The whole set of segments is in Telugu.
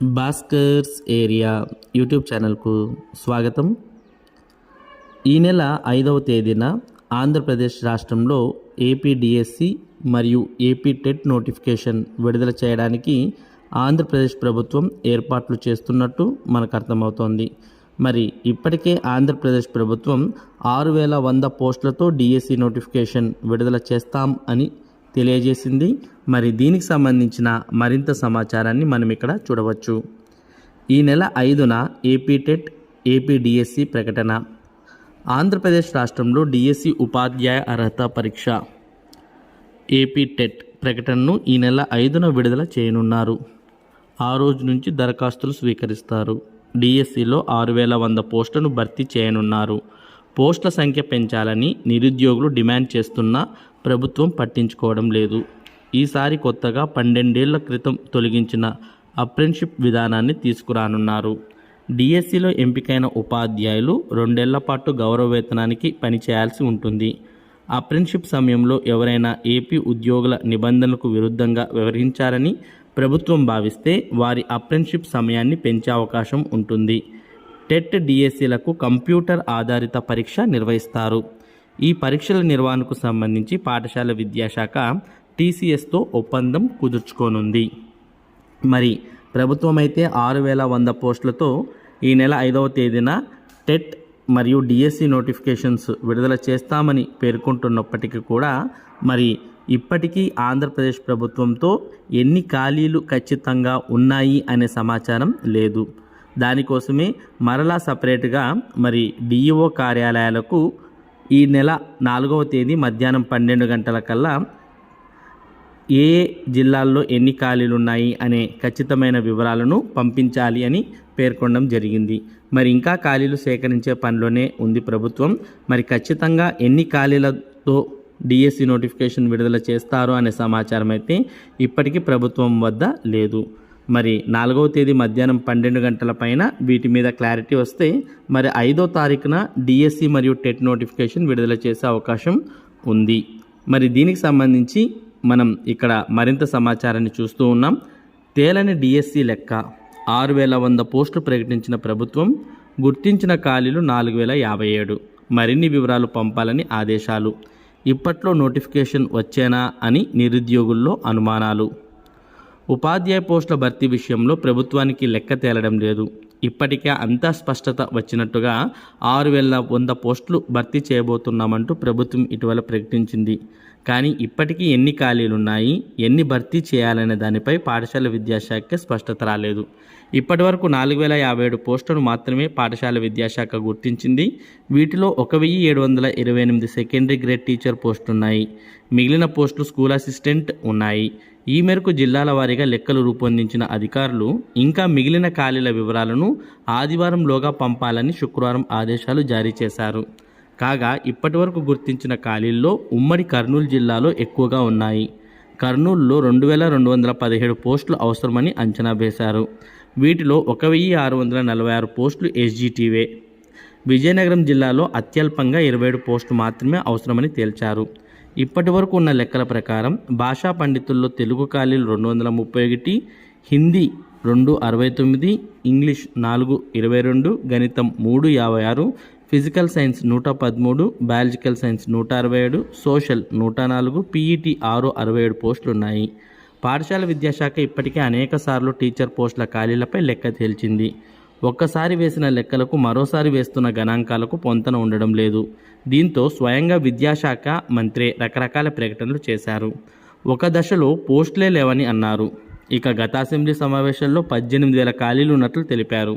భాస్కర్స్ ఏరియా యూట్యూబ్ ఛానల్కు స్వాగతం. ఈ నెల ఐదవ తేదీన ఆంధ్రప్రదేశ్ రాష్ట్రంలో ఏపీడిఎస్సి మరియు ఏపీ టెట్ నోటిఫికేషన్ విడుదల చేయడానికి ఆంధ్రప్రదేశ్ ప్రభుత్వం ఏర్పాట్లు చేస్తున్నట్టు మనకు అర్థమవుతోంది. మరి ఇప్పటికే ఆంధ్రప్రదేశ్ ప్రభుత్వం ఆరు వేల వంద పోస్టులతో డిఎస్సి నోటిఫికేషన్ విడుదల చేస్తాం అని తెలియజేసింది. మరి దీనికి సంబంధించిన మరింత సమాచారాన్ని మనం ఇక్కడ చూడవచ్చు. ఈ నెల ఐదున ఏపీటెట్ ఏపీడిఎస్సి ఏపీ డిఎస్సి ప్రకటన. ఆంధ్రప్రదేశ్ రాష్ట్రంలో డిఎస్సి ఉపాధ్యాయ అర్హత పరీక్ష. ఏపీటెట్ ప్రకటనను ఈ నెల ఐదున విడుదల చేయనున్నారు. ఆ రోజు నుంచి దరఖాస్తులు స్వీకరిస్తారు. డిఎస్సిలో ఆరు వేల వంద పోస్టులను భర్తీ చేయనున్నారు. పోస్టుల సంఖ్య పెంచాలని నిరుద్యోగులు డిమాండ్ చేస్తున్నా ప్రభుత్వం పట్టించుకోవడం లేదు. ఈసారి కొత్తగా పన్నెండేళ్ళ క్రితం తొలగించిన అప్రెంటిషిప్ విధానాన్ని తీసుకురానున్నారు. డిఎస్సిలో ఎంపికైన ఉపాధ్యాయులు రెండేళ్ళ పాటు గౌరవ వేతనానికి పనిచేయాల్సి ఉంటుంది. అప్రెంటిషిప్ సమయంలో ఎవరైనా ఏపీ ఉద్యోగుల నిబంధనలకు విరుద్ధంగా వ్యవహరించారని ప్రభుత్వం భావిస్తే వారి అప్రెంటిషిప్ సమయాన్ని పెంచే అవకాశం ఉంటుంది. టెట్ డిఎస్సీలకు కంప్యూటర్ ఆధారిత పరీక్ష నిర్వహిస్తారు. ఈ పరీక్షల నిర్వహణకు సంబంధించి పాఠశాల విద్యాశాఖ టీసీఎస్తో ఒప్పందం కుదుర్చుకోనుంది. మరి ప్రభుత్వం అయితే ఆరు వేల వంద పోస్టులతో ఈ నెల ఐదవ తేదీన టెట్ మరియు డిఎస్సి నోటిఫికేషన్స్ విడుదల చేస్తామని పేర్కొంటున్నప్పటికీ కూడా మరి ఇప్పటికీ ఆంధ్రప్రదేశ్ ప్రభుత్వంతో ఎన్ని ఖాళీలు ఖచ్చితంగా ఉన్నాయి అనే సమాచారం లేదు. దానికోసమే మరలా సపరేట్గా మరి డిఈఓ కార్యాలయాలకు ఈ నెల నాలుగవ తేదీ మధ్యాహ్నం పన్నెండు గంటల కల్లా ఏ ఏ జిల్లాల్లో ఎన్ని ఖాళీలు ఉన్నాయి అనే ఖచ్చితమైన వివరాలను పంపించాలి అని పేర్కొనడం జరిగింది. మరి ఇంకా ఖాళీలు సేకరించే పనిలోనే ఉంది ప్రభుత్వం. మరి ఖచ్చితంగా ఎన్ని ఖాళీలతో డిఎస్సి నోటిఫికేషన్ విడుదల చేస్తారు అనే సమాచారం అయితే ఇప్పటికీ ప్రభుత్వం వద్ద లేదు. మరి నాలుగవ తేదీ మధ్యాహ్నం పన్నెండు గంటల పైన వీటి మీద క్లారిటీ వస్తే మరి ఐదో తారీఖున డిఎస్సి మరియు టెట్ నోటిఫికేషన్ విడుదల చేసే అవకాశం ఉంది. మరి దీనికి సంబంధించి మనం ఇక్కడ మరింత సమాచారాన్ని చూస్తూ ఉన్నాం. తేలని డిఎస్సి లెక్క ఆరు వేల వంద పోస్టులు ప్రకటించిన ప్రభుత్వం గుర్తించిన ఖాళీలు నాలుగు వేల యాభై ఏడు. మరిన్ని వివరాలు పంపాలని ఆదేశాలు. ఇప్పట్లో నోటిఫికేషన్ వచ్చేనా అని నిరుద్యోగుల్లో అనుమానాలు. ఉపాధ్యాయ పోస్టుల భర్తీ విషయంలో ప్రభుత్వానికి లెక్క తేలడం లేదు. ఇప్పటికే అంతా స్పష్టత వచ్చినట్టుగా ఆరు వేల వంద పోస్టులు భర్తీ చేయబోతున్నామంటూ ప్రభుత్వం ఇటీవల ప్రకటించింది. కానీ ఇప్పటికీ ఎన్ని ఖాళీలు ఉన్నాయి ఎన్ని భర్తీ చేయాలనే దానిపై పాఠశాల విద్యాశాఖ స్పష్టత రాలేదు. ఇప్పటి వరకు నాలుగు వేల యాభై ఏడు పోస్టును మాత్రమే పాఠశాల విద్యాశాఖ గుర్తించింది. వీటిలో ఒక వెయ్యి ఏడు వందల ఇరవై ఎనిమిది సెకండరీ గ్రేడ్ టీచర్ పోస్టులు ఉన్నాయి మిగిలిన పోస్టులు స్కూల్ అసిస్టెంట్ ఉన్నాయి. ఈ మేరకు జిల్లాల వారీగా లెక్కలు రూపొందించిన అధికారులు ఇంకా మిగిలిన ఖాళీల వివరాలను ఆదివారంలోగా పంపాలని శుక్రవారం ఆదేశాలు జారీ చేశారు. కాగా ఇప్పటివరకు గుర్తించిన ఖాళీల్లో ఉమ్మడి కర్నూలు జిల్లాలో ఎక్కువగా ఉన్నాయి. కర్నూలులో రెండు వేల రెండు వందల పదిహేడు పోస్టులు అవసరమని అంచనా వేశారు. వీటిలో ఒక వెయ్యి ఆరు వందల నలభై ఆరు పోస్టులు ఎస్జీటీవే. విజయనగరం జిల్లాలో అత్యల్పంగా ఇరవై ఏడు పోస్టులు మాత్రమే అవసరమని తేల్చారు. ఇప్పటి వరకు ఉన్న లెక్కల ప్రకారం భాషా పండితుల్లో తెలుగు ఖాళీలు రెండు వందల ముప్పై ఒకటి హిందీ రెండు అరవై తొమ్మిది ఇంగ్లీష్ నాలుగు ఇరవై రెండు గణితం మూడు యాభై ఆరు ఫిజికల్ సైన్స్ నూట పదమూడు బయాలజికల్ సైన్స్ నూట అరవై ఏడు సోషల్ నూట నాలుగు పీఈటీ ఆరు అరవై ఏడు పోస్టులు ఉన్నాయి. పాఠశాల విద్యాశాఖ ఇప్పటికే అనేక సార్లు టీచర్ పోస్టుల ఖాళీలపై లెక్క తేల్చింది. ఒక్కసారి వేసిన లెక్కలకు మరోసారి వేస్తున్న గణాంకాలకు పొంతన ఉండడం లేదు. దీంతో స్వయంగా విద్యాశాఖ మంత్రి రకరకాల ప్రకటనలు చేశారు. ఒక దశలో పోస్టులే లేవని అన్నారు. ఇక గత అసెంబ్లీ సమావేశంలో పద్దెనిమిది వేల ఖాళీలు ఉన్నట్లు తెలిపారు.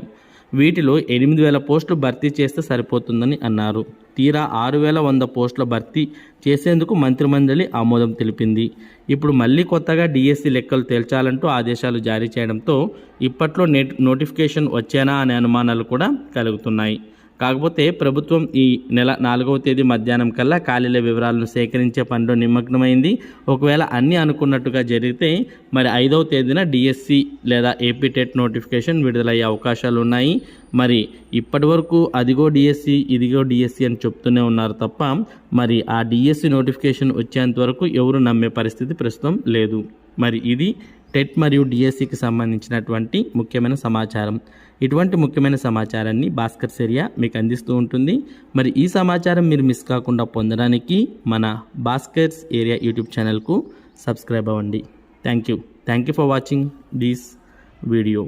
వీటిలో ఎనిమిది వేల పోస్టులు భర్తీ చేస్తే సరిపోతుందని అన్నారు. తీరా ఆరు వేల వంద పోస్టుల భర్తీ చేసేందుకు మంత్రిమండలి ఆమోదం తెలిపింది. ఇప్పుడు మళ్ళీ కొత్తగా డిఎస్సి లెక్కలు తేల్చాలంటూ ఆదేశాలు జారీ చేయడంతో ఇప్పట్లో నెట్ నోటిఫికేషన్ వచ్చేనా అనే అనుమానాలు కూడా కలుగుతున్నాయి. కాకపోతే ప్రభుత్వం ఈ నెల నాలుగవ తేదీ మధ్యాహ్నం కల్లా ఖాళీల వివరాలను సేకరించే పనిలో నిమగ్నమైంది. ఒకవేళ అన్నీ అనుకున్నట్టుగా జరిగితే మరి ఐదవ తేదీన డిఎస్సి లేదా ఏపీ టెట్ నోటిఫికేషన్ విడుదలయ్యే అవకాశాలు ఉన్నాయి. మరి ఇప్పటి వరకు అదిగో డిఎస్సి ఇదిగో డిఎస్సి అని చెప్తూనే ఉన్నారు తప్ప మరి ఆ డిఎస్సి నోటిఫికేషన్ వచ్చేంత వరకు ఎవరు నమ్మే పరిస్థితి ప్రస్తుతం లేదు. మరి ఇది టెట్ మరియు డిఎస్సికి సంబంధించినటువంటి ముఖ్యమైన సమాచారం. ఇటువంటి ముఖ్యమైన సమాచారాన్ని భాస్కర్ ఏరియా మీకు అందిస్తూ ఉంటుంది. మరి ఈ సమాచారం మీరు మిస్ కాకుండా పొందడానికి మన భాస్కర్స్ ఏరియా యూట్యూబ్ ఛానల్కు సబ్స్క్రైబ్ అవ్వండి. Thank you thank you for watching this video.